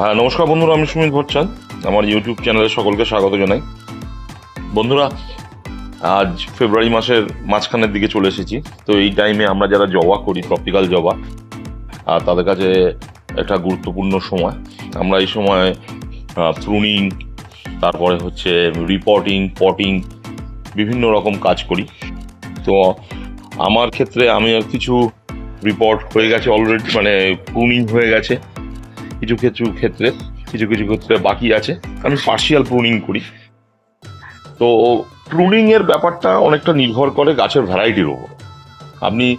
হ্যাঁ নমস্কার বন্ধুরা, আমি সুমিত ভট্টান আমার ইউটিউব চ্যানেলে সকলকে স্বাগত জানাই। বন্ধুরা, আজ ফেব্রুয়ারি মাসের মাঝখানের দিকে চলে এসেছি। তো এই টাইমে আমরা যারা জবা করি ট্রপিক্যাল জবা আর তাদের কাছে একটা গুরুত্বপূর্ণ সময়। আমরা এই সময় প্রুনিং তারপরে হচ্ছে রিপোর্টিং পটিং বিভিন্ন রকম কাজ করি। তো আমার ক্ষেত্রে আমি কিছু রিপোর্ট হয়ে গেছে অলরেডি মানে প্রুনিং হয়ে গেছে। কিছু কিছু ক্ষেত্রে কিছু কিছু ক্ষেত্রে বাকি আছে। আমি পার্শিয়াল প্রুনিং করি। তো প্রুনিং এর ব্যাপারটা অনেকটা নির্ভর করে গাছের ভ্যারাইটির উপর। আপনি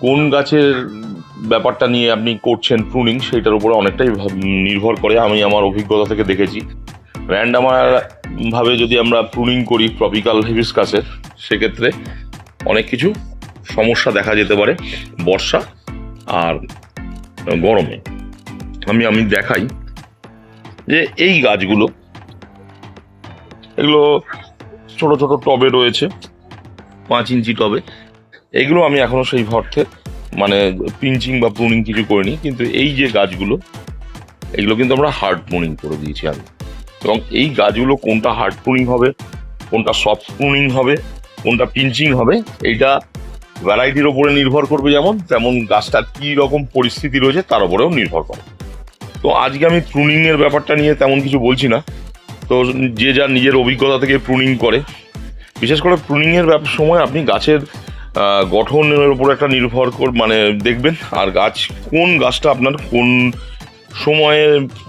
কোন গাছের ব্যাপারটা নিয়ে আপনি করছেন প্রুনিং সেটার উপরে অনেকটাই নির্ভর করে। আমি আমার অভিজ্ঞতা থেকে দেখেছি। র্যান্ডামার ভাবে যদি আমরা প্রুনিং করি ট্রপিক্যাল হিবিসকাসের সেক্ষেত্রে অনেক কিছু সমস্যা দেখা যেতে পারে। বর্ষা আর গরমে। আমি আমি দেখাই যে এই গাছগুলো, এগুলো ছোট ছোট টবে রয়েছে, পাঁচ ইঞ্চি টবে। এগুলো আমি এখনও সেই অর্থে মানে পিঞ্চিং বা প্রুনিং কিছু করিনি, কিন্তু এই যে গাছগুলো, এগুলো কিন্তু আমরা হার্ড প্রুনিং করে দিয়েছি আমি। এবং এই গাছগুলো কোনটা হার্ড প্রুনিং হবে, কোনটা সফট প্রুনিং হবে, কোনটা পিঞ্চিং হবে, এইটা ভ্যারাইটির ওপরে নির্ভর করবে যেমন, তেমন গাছটার কী রকম পরিস্থিতি রয়েছে তার উপরেও নির্ভর করে। তো আজকে আমি প্রুনিং এর ব্যাপারটা নিয়ে তেমন কিছু বলছি না। তো যে যার নিজের অভিজ্ঞতা থেকে প্রুনিং করে। বিশেষ করে প্রুনিং এর সময় আপনি গাছের গঠনের উপর একটা নির্ভর কর মানে দেখবেন, আর গাছ কোন গাছটা আপনার কোন সময়ে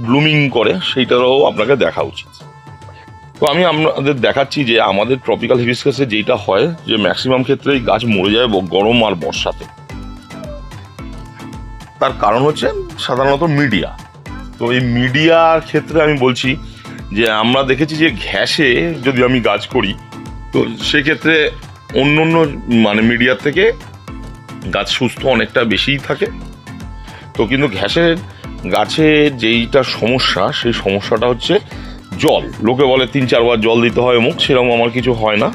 ব্লুমিং করে সেইটারও আপনাকে দেখা উচিত। তো আমি আপনাদের দেখাচ্ছি যে আমাদের ট্রপিক্যাল হিবিসকাসে যেটা হয়, যে ম্যাক্সিমাম ক্ষেত্রেই গাছ মরে যায় গরম আর বর্ষাতে। তার কারণ হচ্ছে সাধারণত মিডিয়া তো এই মিডিয়ার ক্ষেত্রে আমি বলছি যে আমরা দেখেছি যে ঘ্যাসে যদি আমি গাছ করি, তো সেক্ষেত্রে অন্য অন্য মানে মিডিয়ার থেকে গাছ সুস্থ অনেকটা বেশিই থাকে। তো কিন্তু ঘ্যাসের, গাছে যেইটা সমস্যা, সেই সমস্যাটা হচ্ছে জল। লোকে বলে তিন চারবার জল দিতে হয় মুখ সেরকম আমার কিছু হয় না।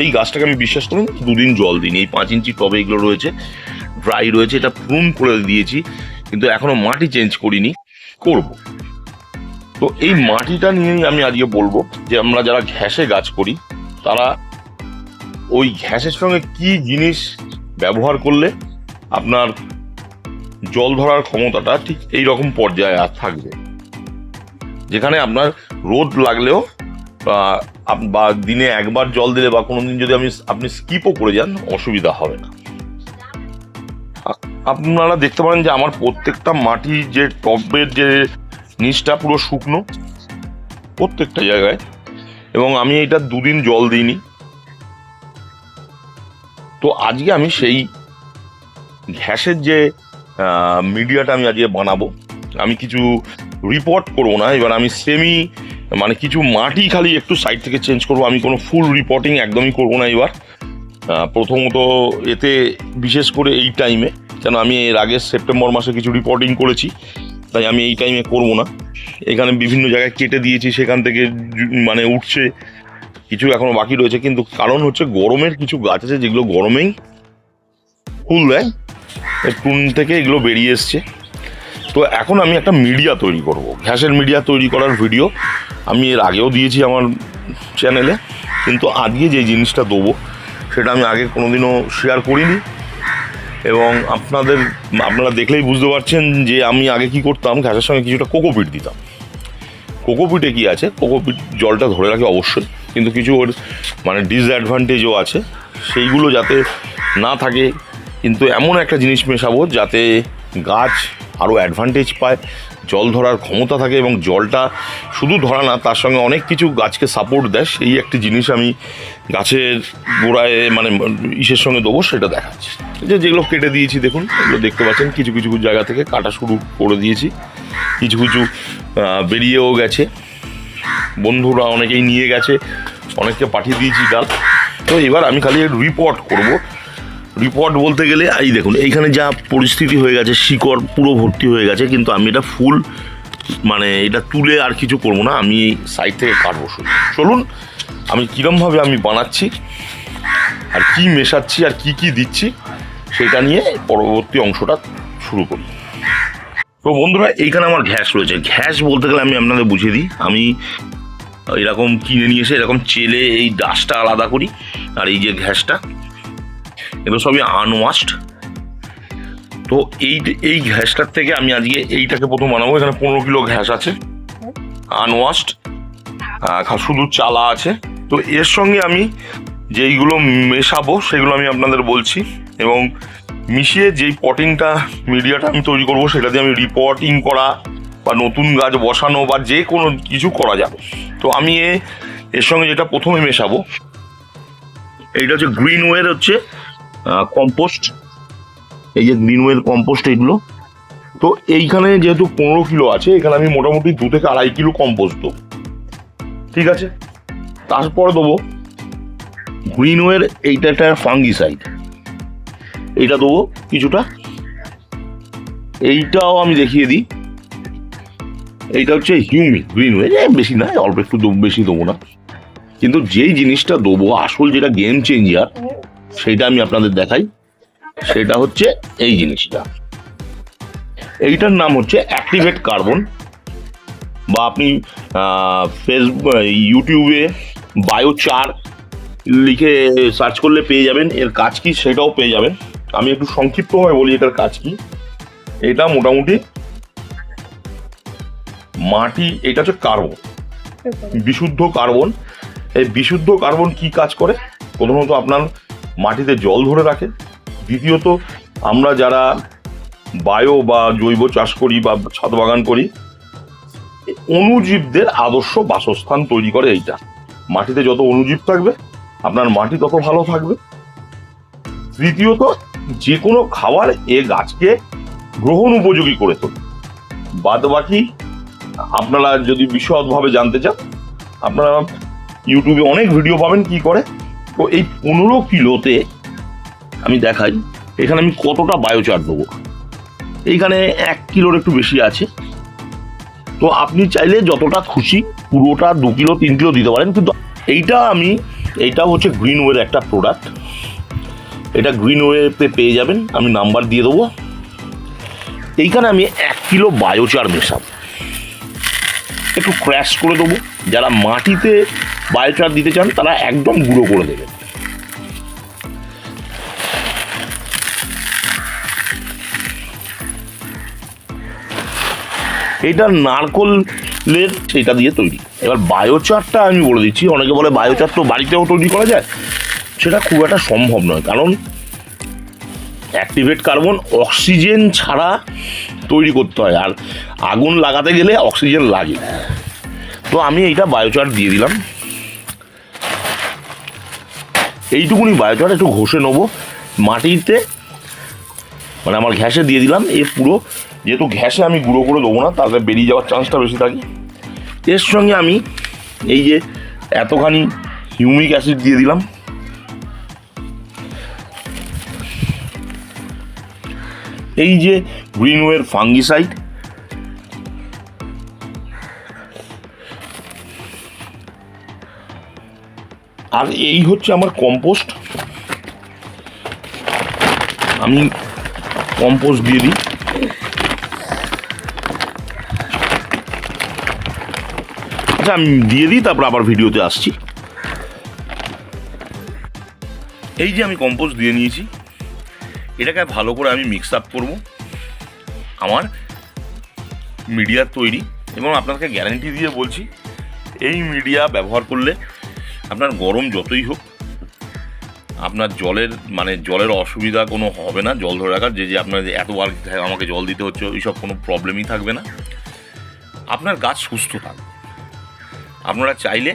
এই গাছটাকে আমি বিশ্বাস করি দুদিন জল দিইনি। এই পাঁচ ইঞ্চি টবে এগুলো রয়েছে, ড্রাই রয়েছে, এটা প্রুন করে দিয়েছি, কিন্তু এখনও মাটি চেঞ্জ করিনি। করব। তো এই মাটিটা নিয়েই আমি আজকে বলব যে আমরা যারা ঘ্যাসে গাছ করি, তারা ওই ঘ্যাসের সঙ্গে কি জিনিস ব্যবহার করলে আপনার জল ধরার ক্ষমতাটা ঠিক এই রকম পর্যায়ে আর থাকবে? যেখানে আপনার রোদ লাগলেও বা দিনে একবার জল দিলে বা কোনোদিন যদি আমি, আপনি স্কিপও করে যান, অসুবিধা হবে না। আপনারা দেখতে পারেন যে আমার প্রত্যেকটা মাটি যে টবের যে নিচটা পুরো শুকনো, প্রত্যেকটা জায়গায়। এবং আমি এটা দুদিন জল দিইনি। তো আজকে আমি সেই ঘ্যাসের যে মিডিয়াটা আমি আজকে বানাবো। আমি কিছু রিপোর্ট করব না, এবার আমি সেমি মানে কিছু মাটি খালি একটু সাইড থেকে চেঞ্জ করব। আমি কোনো ফুল রিপোর্টিং একদমই করব না এবার। প্রথমত এতে বিশেষ করে এই টাইমে কেন আমি এর আগে সেপ্টেম্বর মাসে কিছু রিপোর্টিং করেছি, তাই আমি এই টাইমে করব না। এখানে বিভিন্ন জায়গায় কেটে দিয়েছি, সেখান থেকে মানে উঠছে, কিছু এখনও বাকি রয়েছে, কিন্তু কারণ হচ্ছে গরমের কিছু গাছ আছে, যেগুলো গরমেই ফুল দেয় টুন থেকে এগুলো বেরিয়ে এসছে। তো এখন আমি একটা মিডিয়া তৈরি করব, ঘ্যাসের মিডিয়া তৈরি করার ভিডিও আমি এর আগেও দিয়েছি আমার চ্যানেলে কিন্তু আজকে যে জিনিসটা দেবো, সেটা আমি আগে কোনোদিনও শেয়ার করিনি। এবং আপনাদের, আপনারা দেখলেই বুঝতে পারছেন যে আমি আগে কি করতাম, ঘাসের সঙ্গে কিছুটা কোকোপিট দিতাম। কোকোপিটে কি আছে? কোকোপিট জলটা ধরে রাখে অবশ্যই, কিন্তু কিছু ওর মানে ডিসঅ্যাডভান্টেজও আছে। সেইগুলো যাতে না থাকে, কিন্তু এমন একটা জিনিস মেশাবো যাতে গাছ আরও অ্যাডভান্টেজ পায়। জল ধরার ক্ষমতা থাকে এবং জলটা শুধু ধরা না, তার সঙ্গে অনেক কিছু গাছকে সাপোর্ট দেয়, সেই একটি জিনিস আমি গাছের গোড়ায় মানে ইসের সঙ্গে দেবো, সেটা দেখাচ্ছি। যে যেগুলো কেটে দিয়েছি, দেখুন, এগুলো দেখতে পাচ্ছেন, কিছু কিছু জায়গা থেকে কাটা শুরু করে দিয়েছি। কিছু কিছু বেরিয়েও গেছে। বন্ধুরা অনেকেই নিয়ে গেছে, অনেককে পাঠিয়ে দিয়েছি ডাল। তো এবার আমি খালি রিপোর্ট করব। রিপোর্ট বলতে গেলে, এই দেখুন, এইখানে যা পরিস্থিতি হয়ে গেছে, শিকড় পুরো ভর্তি হয়ে গেছে, কিন্তু আমি এটা ফুল মানে এটা তুলে আর কিছু করব না, আমি সাইড থেকে কাটবো শুধু। চলুন, আমি কীরমভাবে আমি বানাচ্ছি, আর কি মেশাচ্ছি, আর কি কি দিচ্ছি, সেটা নিয়ে পরবর্তী অংশটা শুরু করি। তো বন্ধুরা, এইখানে আমার ঘ্যাস রয়েছে। ঘ্যাস বলতে গেলে আমি আপনাদের বুঝিয়ে দিই, আমি এরকম কিনে নিয়ে এসে, এরকম চেলে এই ডাস্টটা আলাদা করি, আর এই যে ঘ্যাসটা এগুলো সবই আনওয়াশড তো এই এই ঘ্যাসটার থেকে আমি আজকে এইটাকে প্রথম বানাবো, এখানে পনেরো কিলো ঘ্যাস আছে। আনওয়াশড শুধু চালা আছে। তো এর সঙ্গে আমি যেইগুলো মেশাবো, সেগুলো আমি আপনাদের বলছি। এবং মিশিয়ে যেই পটিংটা মিডিয়াটা আমি তৈরি করব, সেটা দিয়ে আমি রিপোর্টিং করা বা নতুন গাছ বসানো বা যে কোনো কিছু করা যাবে। তো আমি এর সঙ্গে যেটা প্রথমে মেশাবো, এইটা হচ্ছে গ্রিন ওয়ের হচ্ছে কম্পোস্ট এই যে গ্রিন ওয়ের কম্পোস্ট এইগুলো তো এইখানে যেহেতু পনেরো কিলো আছে, এখানে আমি মোটামুটি দু থেকে আড়াই কিলো কম্পোস্ট দেবো। ঠিক আছে? তারপরে দেবো গ্রিন ওয়ের এইটা একটা ফাঙ্গিসাইড এইটা দেবো কিছুটা। এইটাও আমি দেখিয়ে দিই। এইটা হচ্ছে হিউমি গ্রিন ওয়ে বেশি না, অল্প একটু বেশি দেবো না। কিন্তু যেই জিনিসটা দেবো, আসল যেটা গেম চেঞ্জার সেটা আমি আপনাদের দেখাই। সেটা হচ্ছে এই জিনিসটা। এইটার নাম হচ্ছে অ্যাক্টিভেট কার্বন বা আপনি ফেসবুক ইউটিউবে বায়োচার লিখে সার্চ করলে পেয়ে যাবেন। এর কাজ কি সেটাও পেয়ে যাবেন। আমি একটু সংক্ষিপ্তভাবে বলি এটার কাজ কি। এটা মোটামুটি মাটি এটা হচ্ছে কার্বন। বিশুদ্ধ কার্বন। এই বিশুদ্ধ কার্বন কি কাজ করে? প্রথমত আপনার মাটিতে জল ধরে রাখে। দ্বিতীয়ত, আমরা যারা বায়ো বা জৈব চাষ করি বা ছাদ বাগান করি, অণুজীবদের আদর্শ বাসস্থান তৈরি করে এইটা। মাটিতে যত অণুজীব থাকবে, আপনার মাটি তত ভালো থাকবে। তৃতীয়ত যে কোনো খাবার এ গাছকে গ্রহণ উপযোগী করে তোলে। বাদ বাকি আপনারা যদি বিশদভাবে জানতে চান, আপনারা ইউটিউবে অনেক ভিডিও পাবেন কি করে। তো এই পনেরো কিলোতে আমি দেখাই, এখানে আমি কতটা বায়োচার দেবো? এইখানে এক কিলোর একটু বেশি আছে। তো আপনি চাইলে যতটা খুশি পুরোটা দু কিলো, তিন কিলো দিতে পারেন, কিন্তু এইটা আমি, এইটা হচ্ছে গ্রিন ওয়ের একটা প্রোডাক্ট এটা গ্রিন ওয়েতে পেয়ে যাবেন, আমি নাম্বার দিয়ে দেবো। এইখানে আমি এক কিলো বায়োচার মেশাবো। একটু ক্র্যাশ করে দেবো। যারা মাটিতে বায়োচার দিতে চান, তারা একদম গুঁড়ো করে দেবেন। এটা নারকলের সেটা দিয়ে তৈরি। এবার বায়োচারটা আমি বলে দিচ্ছি, অনেকে বলে বায়োচার তো বাড়িতেও তৈরি করা যায়। সেটা খুব একটা সম্ভব নয়, কারণ অ্যাক্টিভেট কার্বন অক্সিজেন ছাড়া তৈরি করতে হয়। আর আগুন লাগাতে গেলে অক্সিজেন লাগে। তো আমি এইটা বায়োচার দিয়ে দিলাম। এইটুকুনি বায়োচার একটু ঘষে নেব। মাটিতে মানে আমার ঘ্যাসে দিয়ে দিলাম। এ পুরো, যেহেতু ঘ্যাসে আমি গুঁড়ো করে দেবো না তাতে বেরিয়ে যাওয়ার চান্সটা বেশি থাকে। এর সঙ্গে আমি এই যে এতখানি হিউমিক অ্যাসিড দিয়ে দিলাম। এই যে গ্রিনওয়ের ফাঙ্গিসাইড। আর এই হচ্ছে আমার কম্পোস্ট। আমি কম্পোস্ট দিয়ে দিই। আচ্ছা আমি দিয়ে দিই, তারপর আবার ভিডিওতে আসছি। এই যে আমি কম্পোস্ট দিয়ে নিয়েছি। এটাকে ভালো করে আমি মিক্স আপ করব। আমার মিডিয়ার তৈরি এবং আপনাকে গ্যারান্টি দিয়ে বলছি, এই মিডিয়া ব্যবহার করলে আপনার গরম যতই হোক, আপনার জলের মানে জলের অসুবিধা কোনো হবে না, জল ধরে রাখার, যে যে আপনার এতবার আমাকে জল দিতে হচ্ছে, ওইসব কোনো প্রবলেমই থাকবে না। আপনার গাছ সুস্থ থাকবে আপনারা চাইলে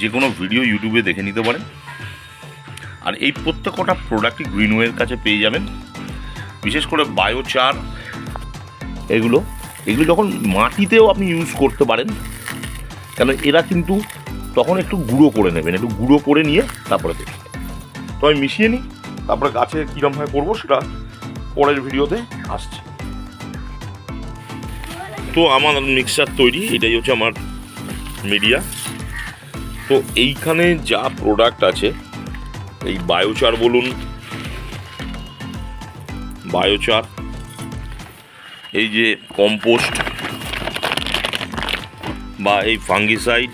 যে কোনো ভিডিও ইউটিউবে দেখে নিতে পারেন। আর এই প্রত্যেকটা প্রোডাক্টই গ্রিনওয়ের কাছে পেয়ে যাবেন। বিশেষ করে বায়োচার এগুলো। এগুলো যখন মাটিতেও আপনি ইউজ করতে পারেন, কেন এরা কিন্তু তখন একটু গুঁড়ো করে নেবেন, একটু গুঁড়ো করে নিয়ে তারপরে দেখবেন। তো আমি মিশিয়ে নিই, তারপরে গাছে কীরমভাবে করব সেটা পরের ভিডিওতে আসছে। তো আমার মিক্সার তৈরি, এটাই হচ্ছে আমার মিডিয়া তো এইখানে যা প্রোডাক্ট আছে এই বায়োচার বলুন। বায়োচার, এই যে কম্পোস্ট, বা এই ফাঙ্গিসাইড,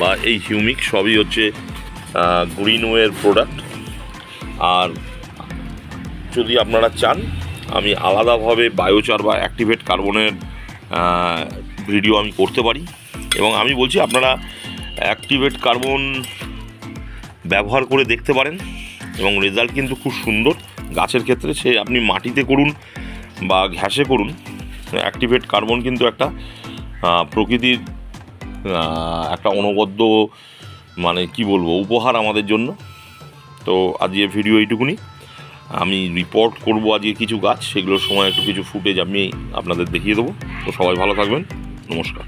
বা এই হিউমিক সবই হচ্ছে গ্রিনওয়ের প্রোডাক্ট। আর যদি আপনারা চান, আমি আলাদাভাবে বায়োচার বা অ্যাক্টিভেট কার্বনের ভিডিও আমি করতে পারি। এবং আমি বলছি, আপনারা অ্যাক্টিভেট কার্বন ব্যবহার করে দেখতে পারেন এবং রেজাল্ট কিন্তু খুব সুন্দর। গাছের ক্ষেত্রে সে আপনি মাটিতে করুন বা ঘ্যাসে করুন অ্যাক্টিভেট কার্বন কিন্তু একটা প্রকৃতির একটা অনবদ্য মানে কি বলব, উপহার আমাদের জন্য। তো আজকে ভিডিও এইটুকুনি। আমি রিপোর্ট করব আজকে কিছু গাছ, সেগুলোর সময় একটু কিছু ফুটেজ আমি আপনাদের দেখিয়ে দেবো। তো সবাই ভালো থাকবেন। নমস্কার।